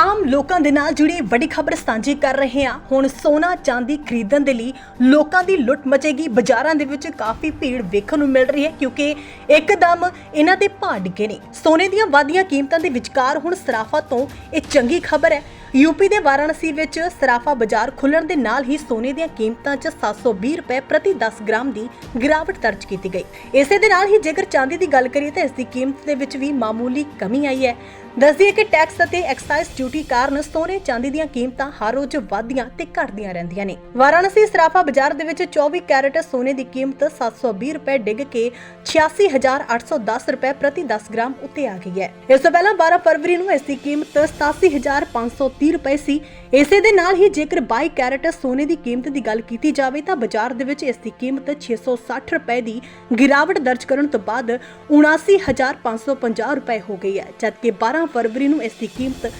ਆਮ ਲੋਕਾਂ ਦੇ ਨਾਲ ਜੁੜੀ ਵੱਡੀ ਖਬਰ ਸਾਂਝੀ ਕਰ ਰਹੇ ਹਾਂ। ਹੁਣ ਸੋਨਾ ਚਾਂਦੀ ਖਰੀਦਣ ਦੇ ਲਈ ਲੋਕਾਂ ਦੀ ਲੁੱਟ ਮਚੇਗੀ। ਬਾਜ਼ਾਰਾਂ ਦੇ ਵਿੱਚ ਕਾਫੀ ਭੀੜ ਵੇਖਣ ਨੂੰ ਮਿਲ ਰਹੀ ਹੈ ਕਿਉਂਕਿ ਇੱਕਦਮ ਇਹਨਾਂ ਦੇ ਭਾਅ ਡਿੱਗੇ ਨੇ। ਸੋਨੇ ਦੀਆਂ ਵਾਧੀਆਂ ਕੀਮਤਾਂ ਦੇ ਵਿਚਕਾਰ ਹੁਣ ਸਰਾਫਾ ਤੋਂ ਇਹ ਚੰਗੀ ਖਬਰ ਹੈ। ਯੂਪੀ ਦੇ ਵਾਰਾਣਸੀ ਵਿੱਚ ਸਰਾਫਾ ਬਾਜ਼ਾਰ ਖੁੱਲਣ ਦੇ ਨਾਲ ਹੀ ਸੋਨੇ ਦੀਆਂ ਕੀਮਤਾਂ 'ਚ 720 ਰੁਪਏ ਪ੍ਰਤੀ 10 ਗ੍ਰਾਮ ਦੀ ਗਿਰਾਵਟ ਦਰਜ ਕੀਤੀ ਗਈ। ਇਸੇ ਦੇ ਨਾਲ ਹੀ ਜੇਕਰ ਚਾਂਦੀ ਦੀ ਗੱਲ ਕਰੀਏ ਤਾਂ ਇਸ ਦੀ ਕੀਮਤ ਦੇ ਵਿੱਚ ਵੀ ਮਾਮੂਲੀ ਕਮੀ ਆਈ ਹੈ। ਦੱਸਦੀਏ ਕਿ ਟੈਕਸ ਅਤੇ ਐਕਸਾਈਜ਼ ਡਿਊਟੀ ਕਾਰਨ ਸੋਨੇ ਚਾਂਦੀ ਦੀਆਂ ਕੀਮਤਾਂ ਹਰ ਰੋਜ਼ ਵਧਦੀਆਂ ਤੇ ਘਟਦੀਆਂ ਰਹਿੰਦੀਆਂ ਨੇ। ਵਾਰਾਣਸੀ ਸਰਾਫਾ ਬਾਜ਼ਾਰ ਦੇ ਵਿੱਚ 24 ਕੈਰਟ ਸੋਨੇ ਦੀ ਕੀਮਤ 720 ਰੁਪਏ ਡਿੱਗ ਕੇ 86810 ਰੁਪਏ ਪ੍ਰਤੀ 10 ਗ੍ਰਾਮ ਉੱਤੇ ਆ ਗਈ ਹੈ। ਇਸ ਤੋਂ ਪਹਿਲਾਂ 12 ਫਰਵਰੀ ਨੂੰ ਇਸ ਦੀ ਕੀਮਤ 87530 ਰੁਪਏ ਸੀ। ਇਸੇ ਦੇ ਨਾਲ ਹੀ ਜੇਕਰ 22 ਕੈਰਟ ਸੋਨੇ ਦੀ ਕੀਮਤ ਦੀ ਗੱਲ ਕੀਤੀ ਜਾਵੇ ਤਾਂ ਬਾਜ਼ਾਰ ਦੇ ਵਿੱਚ ਇਸ ਦੀ ਕੀਮਤ 660 ਰੁਪਏ ਦੀ ਗਿਰਾਵਟ ਦਰਜ ਕਰਨ ਤੋਂ ਬਾਅਦ 79550 ਰੁਪਏ ਹੋ ਗਈ ਹੈ, ਜਦਕਿ 12 ਫਰਵਰੀ ਨੂੰ ਇਸ ਦੀ ਕੀਮਤ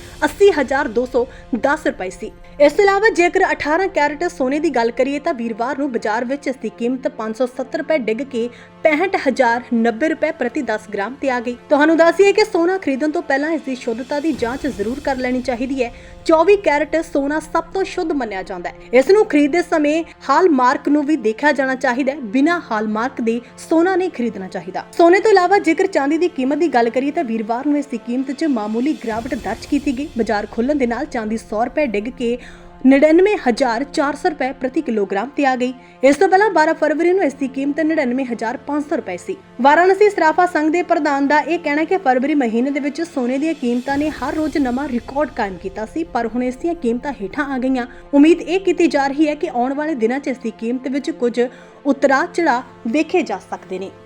80210 ਰੁਪਏ ਸੀ। ਇਸ ਤੋਂ ਇਲਾਵਾ ਜੇਕਰ 18 ਕੈਰਟ ਸੋਨੇ ਦੀ ਗੱਲ ਕਰੀਏ ਤਾਂ ਵੀਰਵਾਰ ਨੂੰ ਬਾਜ਼ਾਰ ਵਿੱਚ ਇਸ ਦੀ ਕੀਮਤ 570 ਰੁਪਏ ਡਿੱਗ ਕੇ 65090 ਰੁਪਏ ਪ੍ਰਤੀ 10 ਗ੍ਰਾਮ ਤੇ ਆ ਗਈ। ਤੁਹਾਨੂੰ ਦੱਸੀਏ ਕਿ ਸੋਨਾ ਖਰੀਦਣ ਤੋਂ ਪਹਿਲਾਂ ਇਸ ਦੀ ਸ਼ੁੱਧਤਾ ਦੀ ਜਾਂਚ ਜ਼ਰੂਰ ਕਰ ਲੈਣੀ ਚਾਹੀਦੀ ਹੈ। 24 ਕੈਰਟ ਸੋਨਾ ਸਭ ਤੋਂ ਸ਼ੁੱਧ ਮੰਨਿਆ ਜਾਂਦਾ ਹੈ। ਇਸ ਨੂੰ ਖਰੀਦਦੇ ਸਮੇਂ ਹਾਲਮਾਰਕ ਨੂੰ ਵੀ ਦੇਖਿਆ ਜਾਣਾ ਚਾਹੀਦਾ ਹੈ। ਬਿਨਾਂ ਹਾਲਮਾਰਕ ਦੇ ਸੋਨਾ ਨਹੀਂ ਖਰੀਦਣਾ ਚਾਹੀਦਾ। ਸੋਨੇ ਤੋਂ ਇਲਾਵਾ ਜੇਕਰ ਚਾਂਦੀ ਦੀ ਕੀਮਤ ਦੀ ਗੱਲ ਕਰੀਏ ਤਾਂ ਵੀਰਵਾਰ ਨੂੰ ਇਸ ਦੀ ਕੀਮਤ 'ਚ ਮਾਮੂਲੀ ਗਿਰਾਵਟ ਦਰਜ ਕੀਤੀ ਗਈ। ਬਾਜ਼ਾਰ ਖੁੱਲਣ ਦੇ ਨਾਲ ਚਾਂਦੀ 100 ਰੁਪਏ ਡਿੱਗ ਕੇ 99400 ਰੁਪਏ ਪ੍ਰਤੀ ਕਿਲੋਗ੍ਰਾਮ ਤੇ ਆ ਗਈ। ਇਸ ਤੋਂ ਪਹਿਲਾਂ 12 ਫਰਵਰੀ ਨੂੰ ਇਸ ਦੀ ਕੀਮਤ 99500 ਰੁਪਏ ਸੀ। ਵਾਰਾਣਸੀ ਸਰਾਫਾ ਸੰਘ ਦੇ ਪ੍ਰਧਾਨ ਦਾ ਇਹ ਕਹਿਣਾ ਕਿ ਫਰਵਰੀ ਮਹੀਨੇ ਦੇ ਵਿੱਚ ਸੋਨੇ ਦੀਆਂ ਕੀਮਤਾਂ ਨੇ ਹਰ ਰੋਜ਼ ਨਵਾਂ ਰਿਕਾਰਡ ਕਾਇਮ ਕੀਤਾ ਸੀ, ਪਰ ਹੁਣ ਇਸ ਦੀਆਂ ਕੀਮਤਾਂ ਹੇਠਾਂ ਆ ਗਈਆਂ। ਉਮੀਦ ਇਹ ਕੀਤੀ ਜਾ ਰਹੀ ਹੈ ਕਿ ਆਉਣ ਵਾਲੇ ਦਿਨਾਂ 'ਚ ਇਸ ਦੀ ਕੀਮਤ ਵਿੱਚ ਕੁਝ ਉਤਰਾ ਚੜਾਅ ਵੇਖੇ ਜਾ ਸਕਦੇ ਨੇ।